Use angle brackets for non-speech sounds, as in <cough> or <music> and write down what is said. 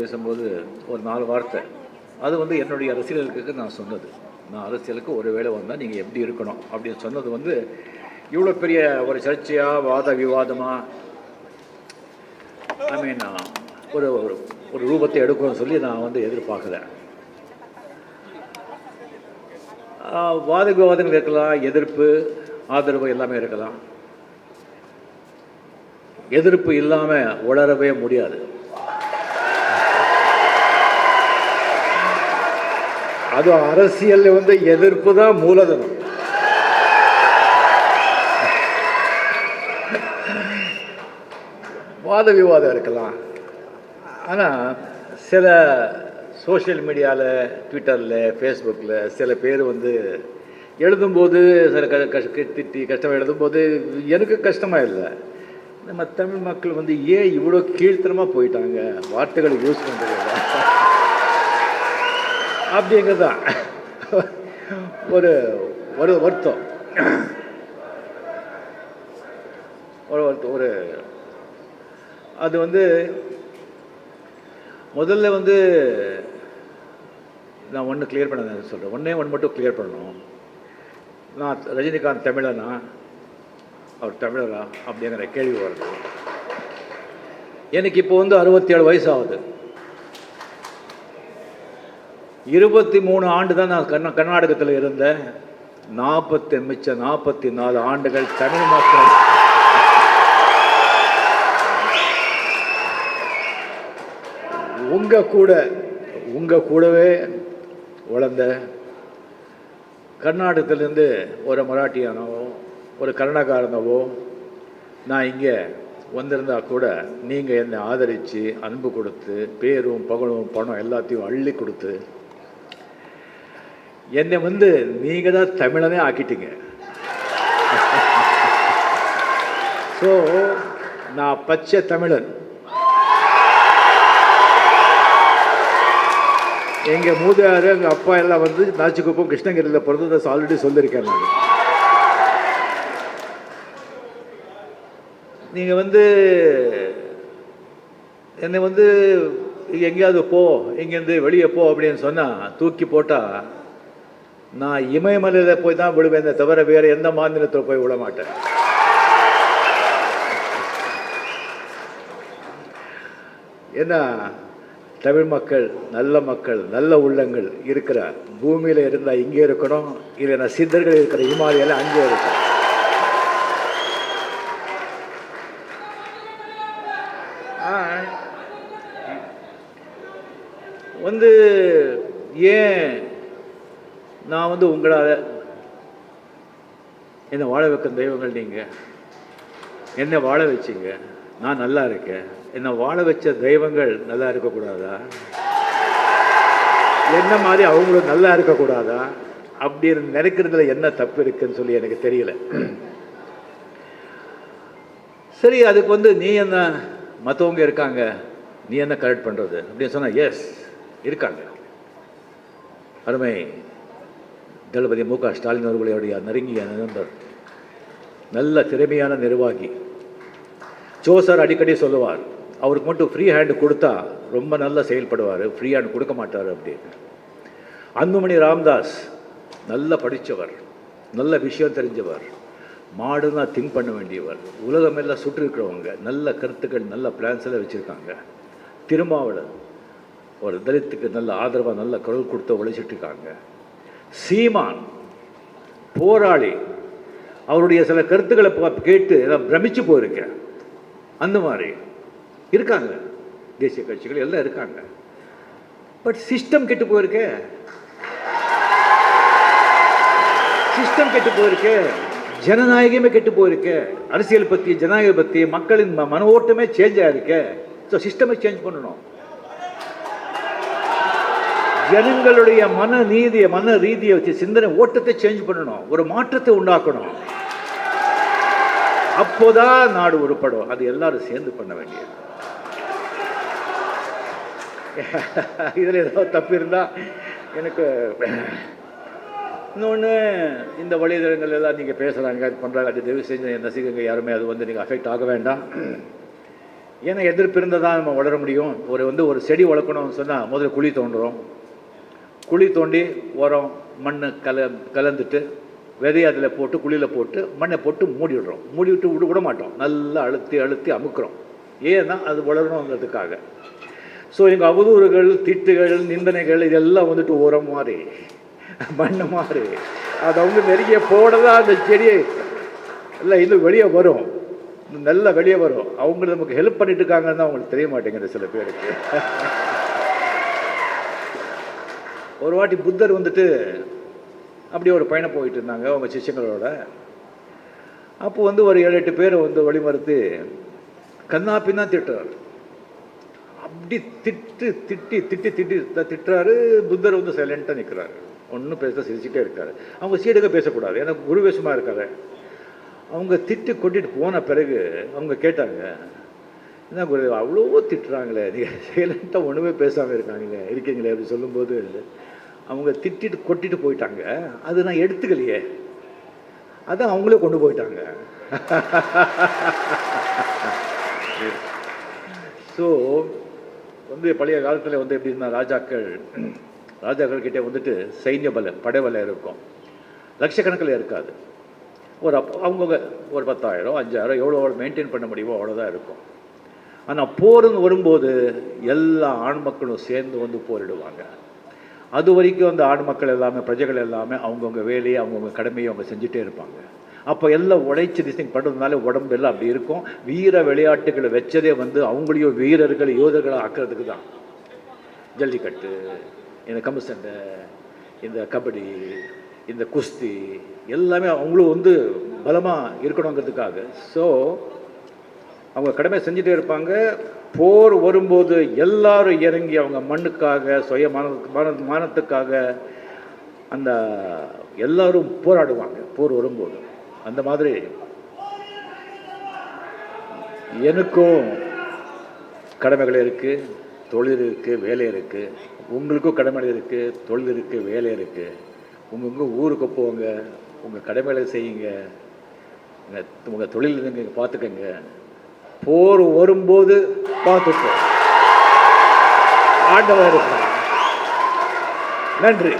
பேசும்போது ஒரு நாலு வார்த்தை. அது வந்து என்னுடைய ரசிகர்களுக்கு நான் சொன்னது. நான் அரசியலுக்கு ஒரு வேளை வந்தால் நீங்கள் எப்படி இருக்கணும் அப்படின்னு சொன்னது வந்து இவ்வளோ பெரிய ஒரு சர்ச்சையாக வாத விவாதமாக ஐ மீன் ஒரு ஒரு ரூபத்தை எடுக்கணும்னு சொல்லி நான் வந்து எதிர்பார்க்கல. வாத விவாதங்கள் இருக்கலாம் எதிர்ப்பு ஆதரவு எல்லாமே இருக்கலாம். எதிர்ப்பு இல்லாமல் வளரவே முடியாது. அது அரசியலில் வந்து எதிர்ப்பு தான் மூலதனம். வாத விவாதம் இருக்கலாம். ஆனால் சில சோஷியல் மீடியாவில் ட்விட்டரில் ஃபேஸ்புக்கில் சில பேர் வந்து எழுதும்போது சில க கஷ்ட திட்டி கஷ்டமாக எழுதும்போது எனக்கு கஷ்டமாக இல்லை. நம்ம தமிழ் மக்கள் வந்து ஏன் இவ்வளோ கீழ்த்தனமாக போயிட்டாங்க? வார்த்தைகளை யூஸ் பண்ணுறது அப்படிங்கிறது தான். ஒரு ஒரு வருத்தம். ஒரு வருத்தம் ஒரு அது வந்து முதல்ல வந்து நான் ஒன்று கிளியர் பண்ண சொல்கிறேன் ஒன்றே ஒன்று மட்டும் கிளியர் பண்ணணும். நான் ரஜினிகாந்த் தமிழனா? அவர் தமிழரா? அப்படிங்கிற கேள்வி வருது. எனக்கு இப்போ வந்து அறுபத்தி ஏழு வயசு ஆகுது. இருபத்தி மூணு ஆண்டு தான் நான் கர்நா கர்நாடகத்தில் இருந்தேன். நாற்பத்தி மிச்ச நாற்பத்தி நாலு ஆண்டுகள் தமிழ் மக்கள். உங்கள் கூட உங்கள் கூடவே வளர்ந்த கர்நாடகத்திலேருந்து ஒரு மராட்டியானவோ ஒரு கன்னடக்காரனவோ நான் இங்கே வந்திருந்தா கூட நீங்கள் என்னை ஆதரித்து அன்பு கொடுத்து பேரும் பகலும் பணம் எல்லாத்தையும் அள்ளி கொடுத்து என்னை வந்து நீங்கள் தான் தமிழனே ஆக்கிட்டீங்க. ஸோ நான் பச்சை தமிழன். எங்கள் மூதாரு எங்கள் அப்பா எல்லாம் வந்து நாச்சிக்குப்பம் கிருஷ்ணகிரியில் பிறந்ததை ஆல்ரெடி சொல்லியிருக்கேன் நான். நீங்கள் வந்து என்னை வந்து எங்கேயாவது போ இங்கேருந்து வெளியே போ அப்படின்னு சொன்னால் தூக்கி போட்டால் நான் இமயமலையில் போய் தான் விழுவேன் தவிர வேறு எந்த மாநிலத்தில் போய் விட மாட்டேன் ஏன்னா தமிழ் மக்கள் நல்ல மக்கள் நல்ல உள்ளங்கள் இருக்கிற பூமியில் இருந்தால் இங்கே இருக்கணும் இல்லைன்னா சித்தர்கள் இருக்கிற இமாலயில் அங்கே இருக்கணும். வந்து ஏன் நான் வந்து உங்களால் என்னை வாழ வைக்கும் தெய்வங்கள் நீங்கள் என்னை வாழ வச்சிங்க. நான் நல்லா இருக்கேன். என்னை வாழ வச்ச தெய்வங்கள் நல்லா இருக்கக்கூடாதா? என்ன மாதிரி அவங்களும் நல்லா இருக்கக்கூடாதா? அப்படி நினைக்கிறதுல என்ன தப்பு இருக்குன்னு சொல்லி எனக்கு தெரியல. சரி அதுக்கு வந்து நீ என்ன மற்றவங்க இருக்காங்க? நீ என்ன கரெக்ட் பண்ணுறது அப்படின்னு சொன்னால் எஸ் இருக்காங்க. அருமை. தளபதி மு க. ஸ்டாலின் அவர்களுடைய நெருங்கிய நண்பர். நல்ல திறமையான நிர்வாகி. ஜோ சார் அடிக்கடி சொல்லுவார் அவருக்கு மட்டும் ஃப்ரீ ஹேண்டு கொடுத்தா ரொம்ப நல்லா செயல்படுவார் ஃப்ரீ ஹேண்ட் கொடுக்க மாட்டார் அப்படின்னு. அன்புமணி ராம்தாஸ் நல்லா படித்தவர் நல்ல விஷயம் தெரிஞ்சவர் மாடுனா திங்க் பண்ண வேண்டியவர். உலகமெல்லாம் சுற்றி இருக்கிறவங்க நல்ல கருத்துக்கள் நல்ல பிளான்ஸ் எல்லாம் வச்சுருக்காங்க. திருமாவளர் ஒரு தலித்துக்கு நல்ல ஆதரவாக நல்ல குரல் கொடுத்து உழைச்சிட்ருக்காங்க சீமான் போராளி அவருடைய சில கருத்துக்களை கேட்டு எல்லாம் பிரமிச்சு போயிருக்கேன் அந்த மாதிரி. இருக்காங்க. தேசிய கட்சிகள் எல்லாம் இருக்காங்க. பட் சிஸ்டம் கெட்டு போயிருக்கே. சிஸ்டம் கெட்டு போயிருக்கு. ஜனநாயகமே கெட்டு போயிருக்கு. அரசியல் பற்றி ஜனநாயகம் பற்றி மக்களின் ம- மன ஓட்டமே சேஞ்ச் ஆயிருக்கு. ஸோ சிஸ்டமே சேஞ்ச் பண்ணணும். ஜனங்களுடைய மன நீதியை மன ரீதியை வச்சு சிந்தனை ஓட்டத்தை சேஞ்ச் பண்ணணும். ஒரு மாற்றத்தை உண்டாக்கணும். அப்போதான் நாடு உருப்படும். அது எல்லாரும் சேர்ந்து பண்ண வேண்டியது. <laughs> இதில் ஏதாவது தப்பு இருந்தால் எனக்கு இன்னொன்று இந்த வழிதளங்கள் எல்லாம் நீங்கள் பேசுகிறாங்க அது பண்ணுறாங்க அது தயவு செஞ்சு ரசிகங்க யாருமே அது வந்து நீங்கள் அஃபெக்ட் ஆக வேண்டாம். ஏன்னா எதிர்ப்பு இருந்தால் தான் நம்ம வளர முடியும். ஒரு வந்து ஒரு செடி வளர்க்கணும்னு சொன்னால் முதல்ல குழி தோன்றுறோம் குழி தோண்டி உரம் மண் கல கலந்துட்டு விதையை அதில் போட்டு குழியில் போட்டு மண்ணை போட்டு மூடி விடுறோம். மூடி விட்டு விட விட மாட்டோம். நல்லா அழுத்தி அழுத்தி அமுக்கிறோம். ஏன்னா அது வளரணுங்கிறதுக்காக ஸோ எங்கள் அவதூறுகள் திட்டுகள் நிந்தனைகள் இதெல்லாம் வந்துட்டு உரம் மாதிரி மண் மாதிரி அதை அவங்க நெருங்கிய போட தான் அந்த செடியை இல்லை இன்னும் வெளியே வரும். நல்லா வெளியே வரும். அவங்க நமக்கு ஹெல்ப் பண்ணிட்டு இருக்காங்கன்னு தான் அவங்களுக்கு தெரிய மாட்டேங்குது சில பேருக்கு. ஒரு வாட்டி புத்தர் வந்துட்டு அப்படியே ஒரு பயணம் போயிட்டு இருந்தாங்க அவங்க சிஷ்யங்களோட. அப்போ வந்து ஒரு ஏழு எட்டு பேரை வந்து வழிமறுத்து கண்ணாப்பின்னா திட்டுறாரு. அப்படி திட்டு திட்டி திட்டி திட்டி த- திட்டுறாரு. புத்தர் வந்து சைலண்ட்டாக நிற்கிறாரு ஒன்றும் பேச சிரிச்சுட்டே இருக்காரு. அவங்க சீடுக பேசக்கூடாது. ஏன்னா குருவேஷமாக இருக்காரு அவங்க திட்டு கொட்டிட்டு போன பிறகு அவங்க கேட்டாங்க என்ன குரு அவ்வளோ திட்டுறாங்களே. நீங்கள் சைலண்ட்டாக ஒன்றுமே பேசாமல் இருக்காங்களே இருக்கீங்களே அப்படி சொல்லும்போது அவங்க திட்டிட்டு கொட்டிட்டு போயிட்டாங்க. அது நான் எடுத்துக்கலையே. அதான் அவங்களே கொண்டு போயிட்டாங்க. ஸோ வந்து பழைய காலத்தில் வந்து எப்படின்னா ராஜாக்கள் ராஜாக்கள் கிட்டே வந்துட்டு சைன்ய பலம் படைவலை இருக்கும். லட்சக்கணக்கில் இருக்காது. ஒரு அப் அவங்கவுங்க ஒரு பத்தாயிரம் அஞ்சாயிரம் எவ்வளோ மெயின்டைன் பண்ண முடியுமோ அவ்வளோதான் இருக்கும். ஆனால் போருன்னு வரும்போது எல்லா ஆண் மக்களும் சேர்ந்து வந்து போரிடுவாங்க. அது வரைக்கும் அந்த ஆண் மக்கள் எல்லாமே பிரஜைகள் எல்லாமே அவங்கவுங்க வேலையை அவங்கவுங்க கடமையை அவங்க செஞ்சுட்டே இருப்பாங்க. அப்போ எல்லாம் உழைச்சி திசைங் பண்ணுறதுனால உடம்பு எல்லாம் அப்படி இருக்கும். வீர விளையாட்டுகளை வச்சதே வந்து அவங்களையும் வீரர்கள் யோதர்களை ஆக்கிறதுக்கு தான். ஜல்லிக்கட்டு இந்த கம்பு சண்டை இந்த கபடி இந்த குஸ்தி எல்லாமே அவங்களும் வந்து பலமாக இருக்கணுங்கிறதுக்காக. ஸோ அவங்க கடமை செஞ்சுட்டே இருப்பாங்க. போர் வரும்போது எல்லாரும் இறங்கி அவங்க மண்ணுக்காக சுய மன மானத்துக்காக அந்த எல்லாரும் போராடுவாங்க போர் வரும்போது. அந்த மாதிரி எனக்கும் கடமைகள் இருக்குது தொழில் இருக்குது வேலை இருக்குது உங்களுக்கும் கடமைகள் இருக்குது தொழில் இருக்குது வேலை இருக்குது உங்கவுங்க ஊருக்கு போங்க உங்கள் கடமைகளை செய்யுங்க. உங்கள் உங்கள் தொழில் நீங்கள் பார்த்துக்கங்க போர் வரும்போது பார்த்துப்போம். ஆண்டவர் நன்றி.